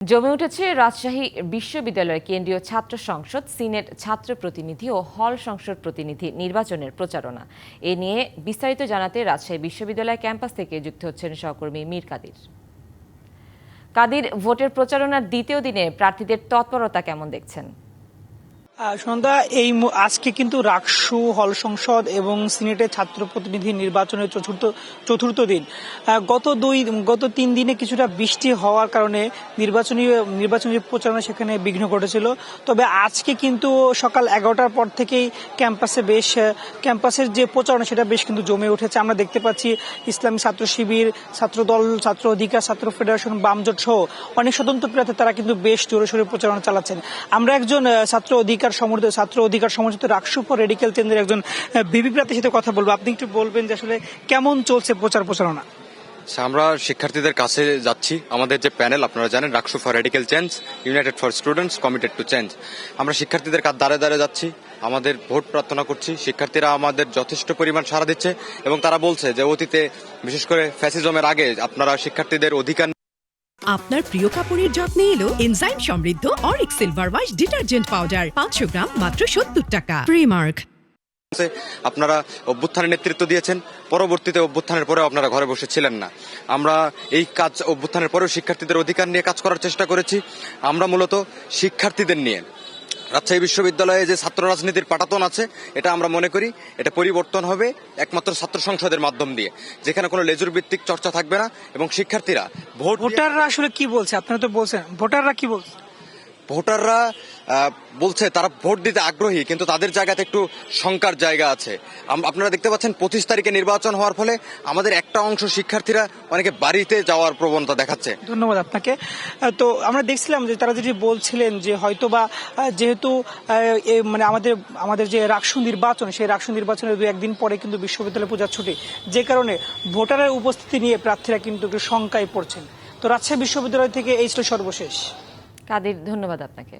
জমে উঠেছে রাজশাহী বিশ্ববিদ্যালয়ের কেন্দ্রীয় ছাত্র সংসদ, সিনেট ছাত্র প্রতিনিধি ও হল সংসদ প্রতিনিধি নির্বাচনের প্রচারণা। এ নিয়ে বিস্তারিত জানাতে রাজশাহী বিশ্ববিদ্যালয় ক্যাম্পাস থেকে যুক্ত হচ্ছেন সহকর্মী মীর কাদির। কাদির, ভোটের প্রচারণার দ্বিতীয় দিনে প্রার্থীদের তৎপরতা কেমন দেখছেন? সন্ধ্যা, এই আজকে কিন্তু রাকসু হল সংসদ এবং সিনেটের ছাত্র প্রতিনিধি নির্বাচনের চতুর্থ চতুর্থ দিন। গত দুই, গত তিন দিনে কিছুটা বৃষ্টি হওয়ার কারণে নির্বাচনী নির্বাচনী প্রচারণা সেখানে বিঘ্ন ঘটেছিল। তবে আজকে কিন্তু সকাল এগারোটার পর থেকেই ক্যাম্পাসে বেশ, ক্যাম্পাসের যে প্রচারণা সেটা বেশ কিন্তু জমে উঠেছে। আমরা দেখতে পাচ্ছি ইসলামী ছাত্র শিবির, ছাত্রদল, ছাত্র অধিকার, ছাত্র ফেডারেশন, বামজোট সহ অনেক স্বতন্ত্র প্রার্থী তারা কিন্তু বেশ জোরে সোরে প্রচারণা চালাচ্ছেন। আমরা একজন ছাত্র অধিকার সমর্থিত ছাত্র অধিকার সমর্থিত রাকসু ফর রেডিক্যাল চেঞ্জের একজন বিবি প্রার্থীর সাথে কথা বলব। আপনি একটু বলবেন যে আসলে কেমন চলছে প্রচার প্রচারণা? আচ্ছা, আমরা শিক্ষার্থীদের কাছে যাচ্ছি। আমাদের যে প্যানেল আপনারা জানেন Raksu for radical change united for students committed to change আমরা শিক্ষার্থীদের কাছে দাঁড়ে দাঁড়ে যাচ্ছি আমাদের ভোট প্রার্থনা করছি। শিক্ষার্থীরা আমাদের যথেষ্ট পরিমাণ সাড়া দিচ্ছে এবং তারা বলছে যে অতীতে বিশেষ করে ফ্যাসিজমের আগে আপনারা শিক্ষার্থীদের অধিকার আপনার প্রিয় কাপড়ের যত্নে এলো এনজাইম সমৃদ্ধ Auric silver wash detergent powder পাঁচশো গ্রাম মাত্র সত্তর টাকা। প্রিমার্ক আপনারা অভ্যুত্থানের নেতৃত্ব দিয়েছেন, পরবর্তীতে অভ্যুত্থানের পরেও আপনারা ঘরে বসে ছিলেন না। আমরা এই কাজ অভ্যুত্থানের পরেও শিক্ষার্থীদের অধিকার নিয়ে কাজ করার চেষ্টা করেছি। আমরা মূলত শিক্ষার্থীদের নিয়ে। রাজশাহী বিশ্ববিদ্যালয়ে যে ছাত্র রাজনীতির পাটাতন আছে, এটা আমরা মনে করি, এটা পরিবর্তন হবে একমাত্র ছাত্র সংসদের মাধ্যম দিয়ে, যেখানে কোনো লেজুর ভিত্তিক চর্চা থাকবে না এবং শিক্ষার্থীরা ভোট ভোটাররা আসলে কি বলছে? আপনারা তো বলছেন, ভোটাররা কি বলছে? ভোটাররা বলছে তারা ভোট দিতে আগ্রহী কিন্তু তাদের জায়গাতে একটু শঙ্কার জায়গা আছে। আপনারা দেখতে পাচ্ছেন পঁচিশ তারিখে নির্বাচন হওয়ার ফলে আমাদের একটা অংশ শিক্ষার্থীরা অনেকে বাড়িতে যাওয়ার প্রবণতা দেখাচ্ছে। ধন্যবাদ আপনাকে। তো আমরা দেখছিলাম যে তারা যেটি বলছিলেন যে হয়তোবা আহ, যেহেতু মানে আমাদের আমাদের যে রাকসু নির্বাচন সেই রাকসু নির্বাচনের দু একদিন পরে কিন্তু বিশ্ববিদ্যালয় পূজার ছুটি। যে কারণে ভোটারের উপস্থিতি নিয়ে প্রার্থীরা কিন্তু একটু শঙ্কায় পড়ছেন। তো রাজশাহী বিশ্ববিদ্যালয় থেকে এই ছিল সর্বশেষ। কাদির ধন্যবাদ আপনাকে?